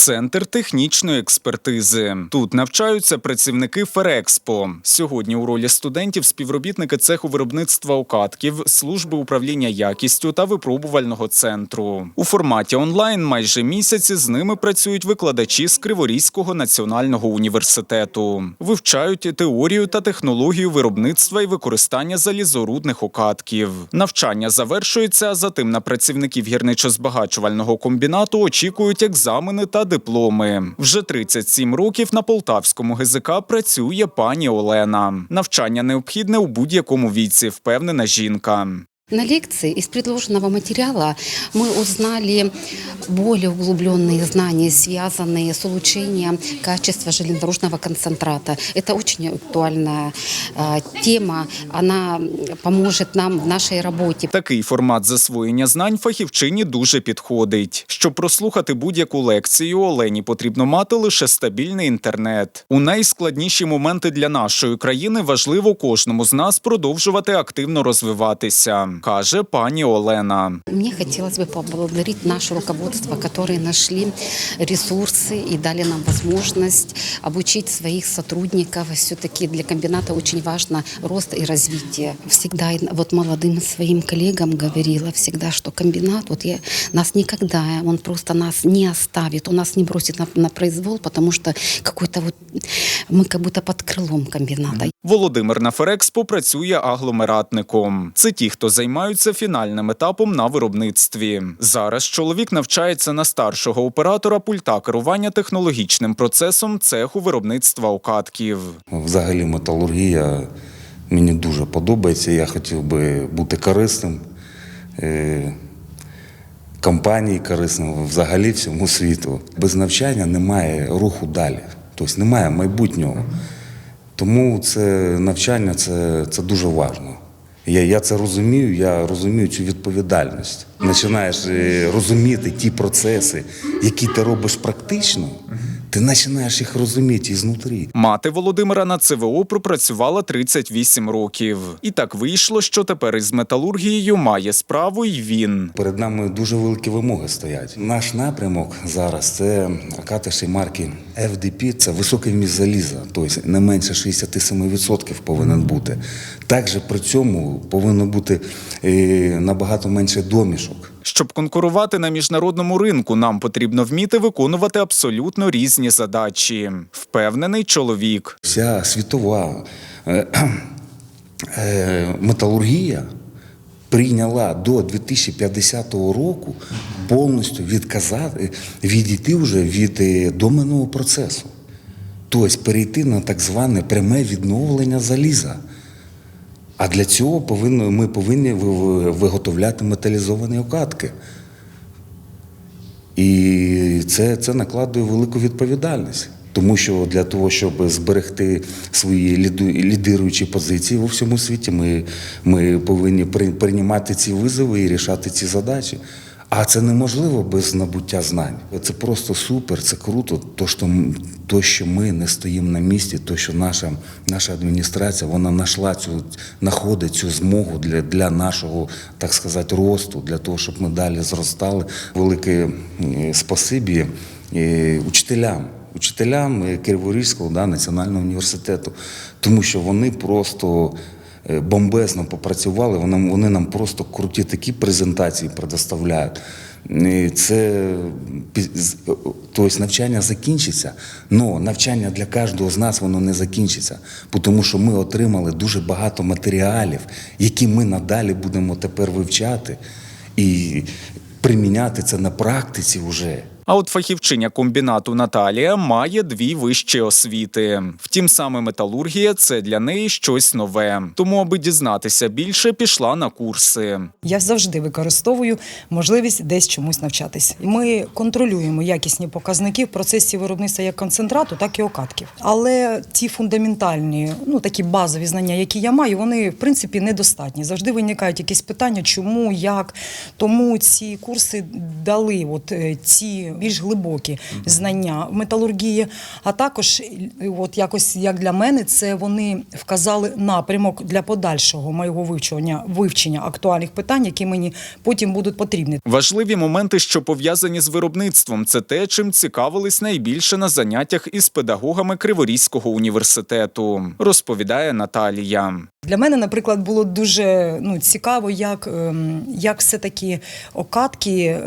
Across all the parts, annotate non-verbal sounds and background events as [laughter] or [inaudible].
Центр технічної експертизи. Тут навчаються працівники Ферекспо. Сьогодні у ролі студентів співробітники цеху виробництва окатків, служби управління якістю та випробувального центру. У форматі онлайн майже місяці з ними працюють викладачі з Криворізького національного університету. Вивчають теорію та технологію виробництва і використання залізорудних окатків. Навчання завершується, а затим на працівників гірничо-збагачувального комбінату очікують екзамени та дипломи. Вже 37 років на полтавському ГЗК працює пані Олена. Навчання необхідне у будь-якому віці, впевнена жінка. На лекции из предложенного материала мы узнали более углубленные знания, связанные с улучшением качества железнодорожного концентрата. Это очень актуальная э, тема, она поможет нам в нашей работе. Такий формат засвоєння знань фахівчині дуже підходить. Щоб прослухати будь-яку лекцію, Олені потрібно мати лише стабільний інтернет. У найскладніші моменти для нашої країни важливо кожному з нас продовжувати активно розвиватися, каже пані Олена. Мне хотелось бы поблагодарить наше руководство, которые нашли ресурсы и дали нам возможность обучить своих сотрудников. Все-таки для комбината очень важно рост и развитие. Всегда и вот молодым своим коллегам говорила всегда, что комбинат, вот я, нас никогда, он просто нас не оставит, он нас не бросит на, на произвол, потому что какой-то вот, мы как будто под крылом комбината. Володимир на Ферекспо працює агломератником. Це ті, хто займаються фінальним етапом на виробництві. Зараз чоловік навчається на старшого оператора пульта керування технологічним процесом цеху виробництва окатків. Взагалі металургія мені дуже подобається. Я хотів би бути корисним е, компанії, корисним взагалі всьому світу. Без навчання немає руху далі, тобто немає майбутнього. Тому це навчання це, це дуже важливо. Я, я це розумію, я розумію цю відповідальність. Починаєш е, розуміти ті процеси, які ти робиш практично, ти починаєш їх розуміти ізнутрі. Мати Володимира на ЦВО пропрацювала 38 років. І так вийшло, що тепер із металургією має справу й він. Перед нами дуже великі вимоги стоять. Наш напрямок зараз це катиші марки FDP, це високий вміст заліза, тобто не менше 67% повинен бути. Також при цьому повинно бути е, набагато менше домішок. Щоб конкурувати на міжнародному ринку, нам потрібно вміти виконувати абсолютно різні задачі. Впевнений чоловік. Вся світова е, [clears throat] е, металургія прийняла до 2050 року повністю відказати, відійти вже від е, доменного процесу. Тобто перейти на так зване пряме відновлення заліза. А для цього повинно, ми повинні ви- ви- виготовляти металізовані окатки. І це, це накладує велику відповідальність. Тому що для того, щоб зберегти свої лідируючі позиції у всьому світі, ми, ми повинні при- приймати ці визови і рішати ці задачі. А це неможливо без набуття знань. Це просто супер, це круто. То, що, то, що ми не стоїмо на місці, то, що наша, наша адміністрація вона знайшла цю, знаходить цю змогу для, для нашого, так сказати, росту, для того, щоб ми далі зростали. Велике спасибі е, учителям. Учителям е, Криворізького да, національного університету, тому що вони просто бомбезно попрацювали, вони, вони нам просто круті такі презентації предоставляють. Це пі- тобто навчання закінчиться, але навчання для кожного з нас воно не закінчиться, тому що ми отримали дуже багато матеріалів, які ми надалі будемо тепер вивчати і приміняти це на практиці вже. А от фахівчиня комбінату Наталія має дві вищі освіти. Втім, саме металургія це для неї щось нове. Тому, аби дізнатися більше, пішла на курси. Я завжди використовую можливість десь чомусь навчатись. Ми контролюємо якісні показники в процесі виробництва як концентрату, так і окатків. Але ті фундаментальні, ну такі базові знання, які я маю, вони в принципі недостатні. Завжди виникають якісь питання, чому, як. Тому ці курси дали от е, ці більш глибокі знання в металургії. А також, от якось як для мене, це вони вказали напрямок для подальшого моєго вивчення, вивчення актуальних питань, які мені потім будуть потрібні. Важливі моменти, що пов'язані з виробництвом, це те, чим цікавились найбільше на заняттях із педагогами Криворізького університету, розповідає Наталія. Для мене, наприклад, було дуже ну, цікаво, як, ем, як все-таки окатки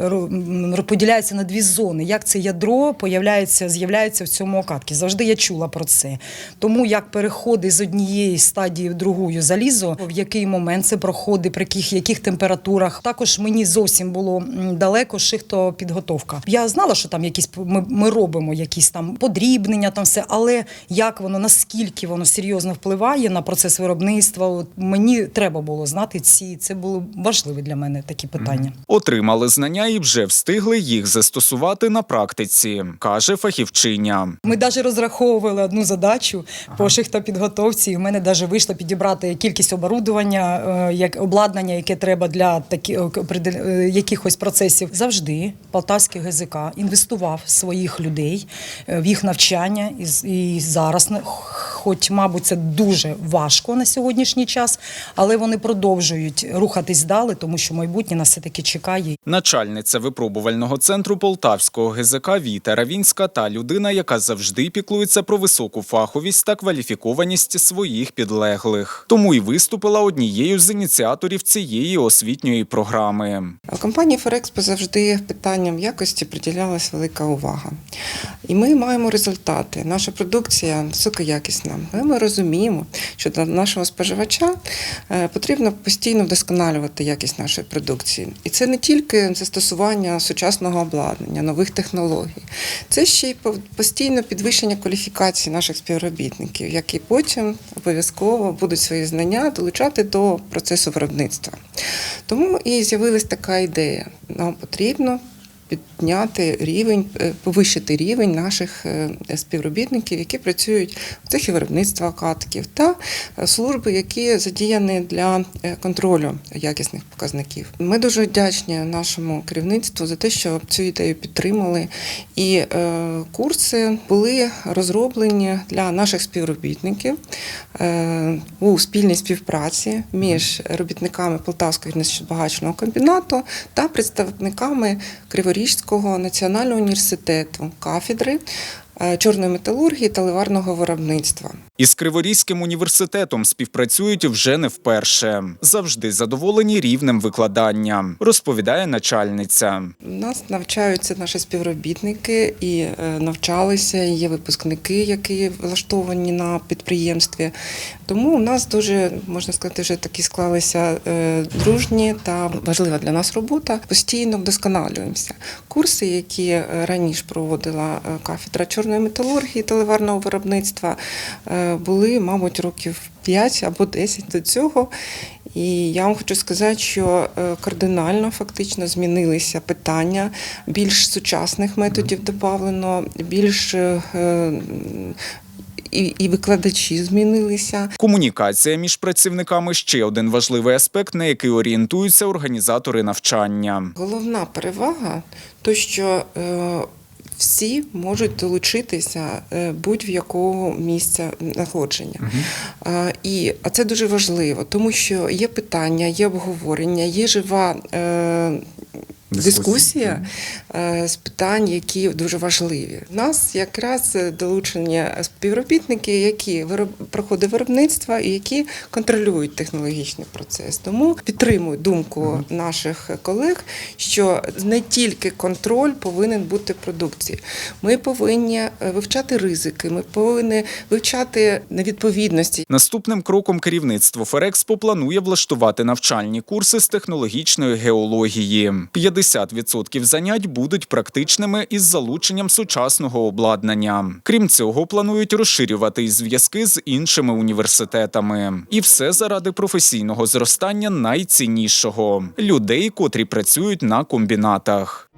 розподіляються на дві зони, як це ядро появляється, з'являється в цьому окатці. Завжди я чула про це. Тому як переходи з однієї стадії в другу залізо, в який момент це проходить, при яких, яких температурах. Також мені зовсім було далеко шихтопідготовка. Я знала, що там якісь ми, ми робимо якісь там подрібнення, там все, але як воно, наскільки воно серйозно впливає на процес виробництва, от мені треба було знати ці. Це було важливі для мене такі питання. Отримали знання і вже встигли їх застосувати на практиці, каже фахівчиня. Ми навіть розраховували одну задачу по шихтопідготовці. І в мене навіть вийшло підібрати кількість оборудування, е, як обладнання, яке треба для такі, е, е, якихось процесів. Завжди Полтавський ГЗК інвестував своїх людей в їх навчання. І, зараз, хоч, мабуть, це дуже важко на сьогоднішній час, але вони продовжують рухатись далі, тому що майбутнє нас все таки чекає. Начальниця випробувального центру Полтавського ГЗК Віта Равінська та людина, яка завжди піклується про високу фаховість та кваліфікованість своїх підлеглих. Тому й виступила однією з ініціаторів цієї освітньої програми. Компанії Ферекспо завжди питанням якості приділялась велика увага. І ми маємо результати. Наша продукція високоякісна. Але ми розуміємо, що для нашого споживача е, потрібно постійно вдосконалювати якість нашої продукції. І це не тільки застосування сучасного обладнання, нових технологій, це ще й по- постійне підвищення кваліфікації наших співробітників, які потім обов'язково будуть свої знання долучати до процесу виробництва. Тому і з'явилась така ідея. Нам потрібно підняти рівень, е, повищити рівень наших е, співробітників, які працюють в цехі виробництва катків, та е, служби, які задіяні для контролю якісних показників. Ми дуже вдячні нашому керівництву за те, що цю ідею підтримали. І курси були розроблені для наших співробітників у спільній співпраці між робітниками Полтавського гірничо-багачного комбінату та представниками Криворізького національного університету, кафедри чорної металургії та ливарного виробництва. Із Криворізьким університетом співпрацюють вже не вперше. Завжди задоволені рівнем викладання, розповідає начальниця. У нас навчаються наші співробітники і е, навчалися, і є випускники, які влаштовані на підприємстві. Тому у нас дуже можна сказати, вже такі склалися е, дружні та важлива для нас робота. Постійно вдосконалюємося. Курси, які е, раніше проводила е, кафедра чорної металургії та ливарного виробництва, е, були, мабуть, років 5 або 10 до цього. І я вам хочу сказати, що е, кардинально фактично змінилися питання, більш сучасних методів додавлено, більш е, і, і викладачі змінилися. Комунікація між працівниками ще один важливий аспект, на який орієнтуються організатори навчання. Головна перевага то, що всі можуть долучитися е, будь-в якого місця знаходження. Е, І а це дуже важливо, тому що є питання, є обговорення, є жива. Дискусія е, з питань, які дуже важливі. У нас якраз е, долучені співробітники, які вироб... проходять виробництво і які контролюють технологічний процес. Тому підтримую думку наших колег, що не тільки контроль повинен бути в продукції. Ми повинні е, вивчати ризики, ми повинні вивчати невідповідності. Наступним кроком керівництво Ферекспо планує влаштувати навчальні курси з технологічної геології. 50% занять будуть практичними із залученням сучасного обладнання. Крім цього, планують розширювати зв'язки з іншими університетами. І все заради професійного зростання найціннішого людей, котрі працюють на комбінатах.